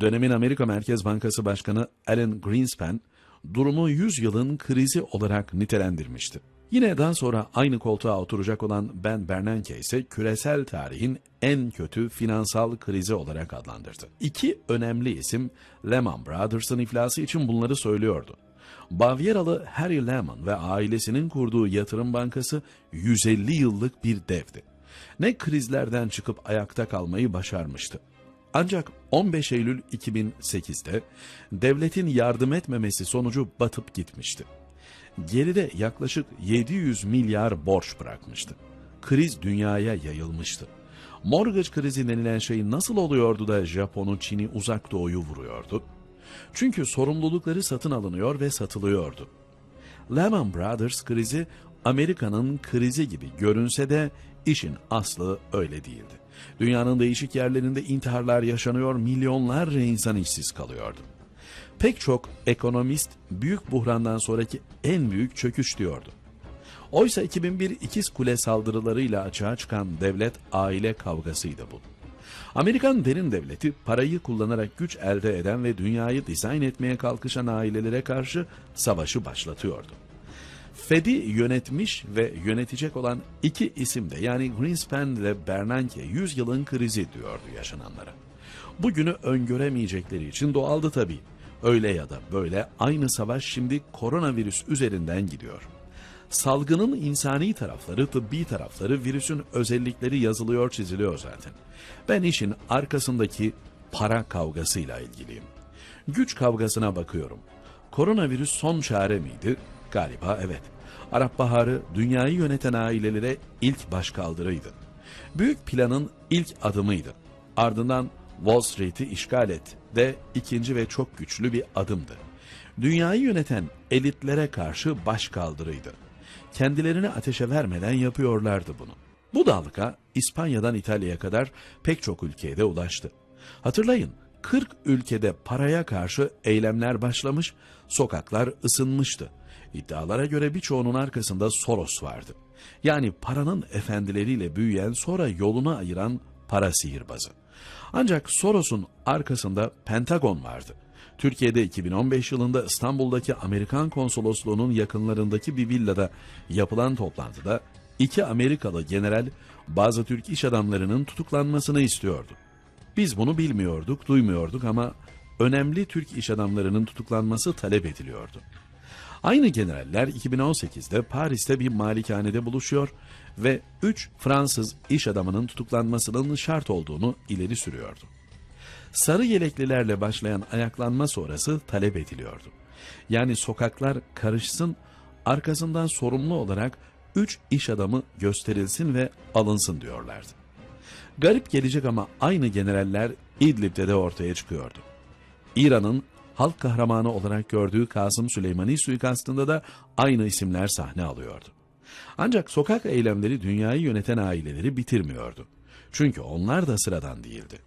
Dönemin Amerika Merkez Bankası Başkanı Alan Greenspan, durumu 100 yılın krizi olarak nitelendirmişti. Yine daha sonra aynı koltuğa oturacak olan Ben Bernanke ise küresel tarihin en kötü finansal krizi olarak adlandırdı. İki önemli isim Lehman Brothers'ın iflası için bunları söylüyordu. Bavyeralı Harry Lehman ve ailesinin kurduğu yatırım bankası 150 yıllık bir devdi. Ne krizlerden çıkıp ayakta kalmayı başarmıştı. Ancak 15 Eylül 2008'de devletin yardım etmemesi sonucu batıp gitmişti. Geride yaklaşık 700 milyar borç bırakmıştı. Kriz dünyaya yayılmıştı. Mortgage krizi denilen şey nasıl oluyordu da Japon'u, Çin'i, Uzak Doğu'yu vuruyordu? Çünkü sorumlulukları satın alınıyor ve satılıyordu. Lehman Brothers krizi Amerika'nın krizi gibi görünse de işin aslı öyle değildi. Dünyanın değişik yerlerinde intiharlar yaşanıyor, milyonlarca insan işsiz kalıyordu. Pek çok ekonomist büyük buhrandan sonraki en büyük çöküş diyordu. Oysa 2001 ikiz kule saldırılarıyla açığa çıkan devlet aile kavgasıydı bu. Amerikan derin devleti parayı kullanarak güç elde eden ve dünyayı dizayn etmeye kalkışan ailelere karşı savaşı başlatıyordu. Fed'i yönetmiş ve yönetecek olan iki isim de yani Greenspan ve Bernanke 100 yılın krizi diyordu yaşananlara. Bugünü öngöremeyecekleri için doğaldı tabii. Öyle ya da böyle aynı savaş şimdi koronavirüs üzerinden gidiyor. Salgının insani tarafları, tıbbi tarafları, virüsün özellikleri yazılıyor, çiziliyor zaten. Ben işin arkasındaki para kavgasıyla ilgiliyim. Güç kavgasına bakıyorum. Koronavirüs son çare miydi? Galiba evet. Arap Baharı dünyayı yöneten ailelere ilk başkaldırıydı. Büyük planın ilk adımıydı. Ardından Wall Street'i işgal et de ikinci ve çok güçlü bir adımdı. Dünyayı yöneten elitlere karşı başkaldırıydı. Kendilerini ateşe vermeden yapıyorlardı bunu. Bu dalga İspanya'dan İtalya'ya kadar pek çok ülkeye de ulaştı. Hatırlayın 40 ülkede paraya karşı eylemler başlamış, sokaklar ısınmıştı. İddialara göre birçoğunun arkasında Soros vardı. Yani paranın efendileriyle büyüyen sonra yolunu ayıran para sihirbazı. Ancak Soros'un arkasında Pentagon vardı. Türkiye'de 2015 yılında İstanbul'daki Amerikan konsolosluğunun yakınlarındaki bir villada yapılan toplantıda iki Amerikalı general bazı Türk iş adamlarının tutuklanmasını istiyordu. Biz bunu bilmiyorduk, duymuyorduk ama önemli Türk iş adamlarının tutuklanması talep ediliyordu. Aynı generaller 2018'de Paris'te bir malikanede buluşuyor ve 3 Fransız iş adamının tutuklanmasının şart olduğunu ileri sürüyordu. Sarı yeleklilerle başlayan ayaklanma sonrası talep ediliyordu. Yani sokaklar karışsın, arkasından sorumlu olarak 3 iş adamı gösterilsin ve alınsın diyorlardı. Garip gelecek ama aynı generaller İdlib'de de ortaya çıkıyordu. İran'ın halk kahramanı olarak gördüğü Kasım Süleymani suikastında da aynı isimler sahne alıyordu. Ancak sokak eylemleri dünyayı yöneten aileleri bitirmiyordu. Çünkü onlar da sıradan değildi.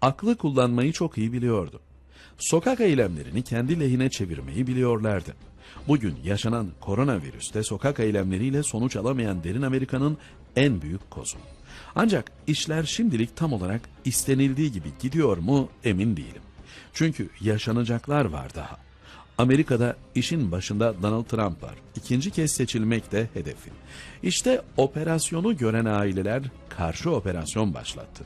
Aklı kullanmayı çok iyi biliyordu. Sokak eylemlerini kendi lehine çevirmeyi biliyorlardı. Bugün yaşanan koronavirüste sokak eylemleriyle sonuç alamayan derin Amerika'nın en büyük kozu. Ancak işler şimdilik tam olarak istenildiği gibi gidiyor mu emin değilim. Çünkü yaşanacaklar var daha. Amerika'da işin başında Donald Trump var. İkinci kez seçilmek de hedefi. İşte operasyonu gören aileler karşı operasyon başlattı.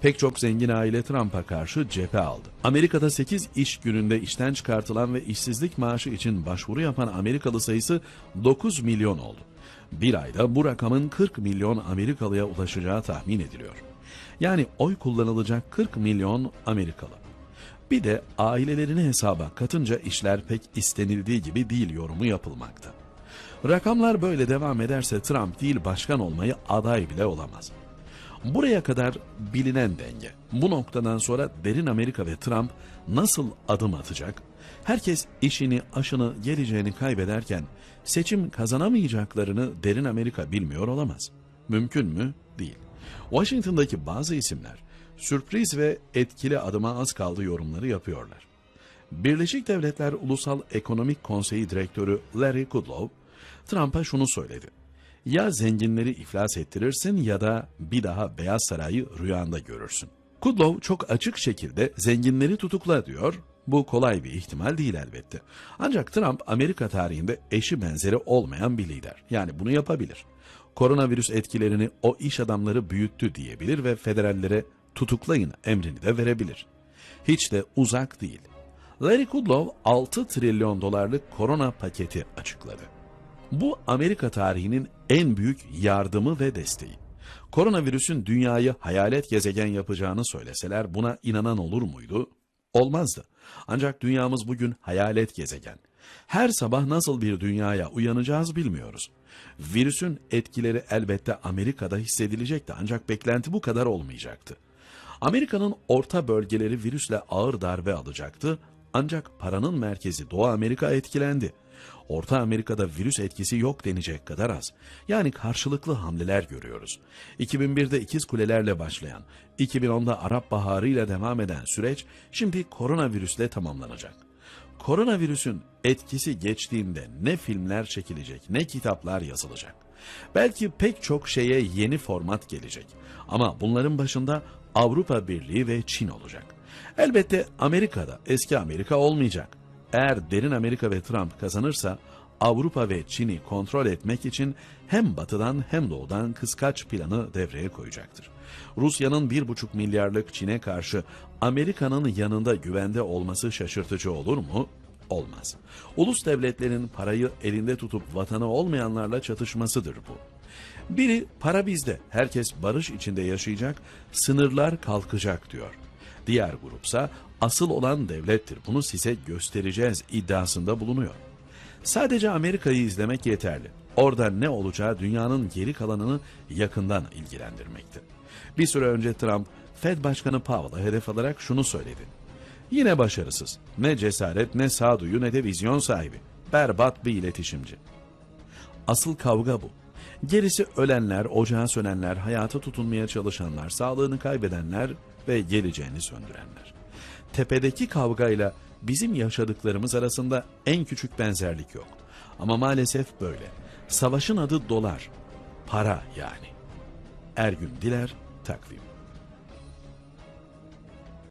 Pek çok zengin aile Trump'a karşı cephe aldı. Amerika'da 8 iş gününde işten çıkartılan ve işsizlik maaşı için başvuru yapan Amerikalı sayısı 9 milyon oldu. Bir ayda bu rakamın 40 milyon Amerikalıya ulaşacağı tahmin ediliyor. Yani oy kullanılacak 40 milyon Amerikalı. Bir de ailelerini hesaba katınca işler pek istenildiği gibi değil yorumu yapılmakta. Rakamlar böyle devam ederse Trump değil başkan olmayı aday bile olamaz. Buraya kadar bilinen denge. Bu noktadan sonra derin Amerika ve Trump nasıl adım atacak? Herkes işini, aşını, geleceğini kaybederken seçim kazanamayacaklarını derin Amerika bilmiyor olamaz. Mümkün mü? Değil. Washington'daki bazı isimler sürpriz ve etkili adıma az kaldı yorumları yapıyorlar. Birleşik Devletler Ulusal Ekonomik Konseyi Direktörü Larry Kudlow, Trump'a şunu söyledi. Ya zenginleri iflas ettirirsin ya da bir daha Beyaz Sarayı rüyanda görürsün. Kudlow çok açık şekilde zenginleri tutukla diyor. Bu kolay bir ihtimal değil elbette. Ancak Trump Amerika tarihinde eşi benzeri olmayan bir lider. Yani bunu yapabilir. Koronavirüs etkilerini o iş adamları büyüttü diyebilir ve federallere tutuklayın emrini de verebilir. Hiç de uzak değil. Larry Kudlow 6 trilyon dolarlık korona paketi açıkladı. Bu Amerika tarihinin en büyük yardımı ve desteği. Koronavirüsün dünyayı hayalet gezegen yapacağını söyleseler buna inanan olur muydu? Olmazdı. Ancak dünyamız bugün hayalet gezegen. Her sabah nasıl bir dünyaya uyanacağız bilmiyoruz. Virüsün etkileri elbette Amerika'da hissedilecekti ancak beklenti bu kadar olmayacaktı. Amerika'nın orta bölgeleri virüsle ağır darbe alacaktı ancak paranın merkezi Doğu Amerika etkilendi. Orta Amerika'da virüs etkisi yok denecek kadar az. Yani karşılıklı hamleler görüyoruz. 2001'de ikiz kulelerle başlayan, 2010'da Arap Baharı ile devam eden süreç şimdi koronavirüsle tamamlanacak. Koronavirüsün etkisi geçtiğinde ne filmler çekilecek ne kitaplar yazılacak. Belki pek çok şeye yeni format gelecek. Ama bunların başında Avrupa Birliği ve Çin olacak. Elbette Amerika'da eski Amerika olmayacak. Eğer derin Amerika ve Trump kazanırsa Avrupa ve Çin'i kontrol etmek için hem batıdan hem doğudan kıskaç planı devreye koyacaktır. Rusya'nın 1,5 milyarlık Çin'e karşı Amerika'nın yanında güvende olması şaşırtıcı olur mu? Olmaz. Ulus devletlerin parayı elinde tutup vatanı olmayanlarla çatışmasıdır bu. Biri para bizde, herkes barış içinde yaşayacak, sınırlar kalkacak diyor. Diğer grupsa asıl olan devlettir, bunu size göstereceğiz iddiasında bulunuyor. Sadece Amerika'yı izlemek yeterli. Orada ne olacağı dünyanın geri kalanını yakından ilgilendirmekte. Bir süre önce Trump, Fed Başkanı Powell'a hedef alarak şunu söyledi. Yine başarısız. Ne cesaret ne sağduyu ne de vizyon sahibi. Berbat bir iletişimci. Asıl kavga bu. Gerisi ölenler, ocağa sönenler, hayata tutunmaya çalışanlar, sağlığını kaybedenler ve geleceğini söndürenler. Tepedeki kavgayla bizim yaşadıklarımız arasında en küçük benzerlik yok. Ama maalesef böyle. Savaşın adı dolar. Para yani. Ergün Diler, takvim.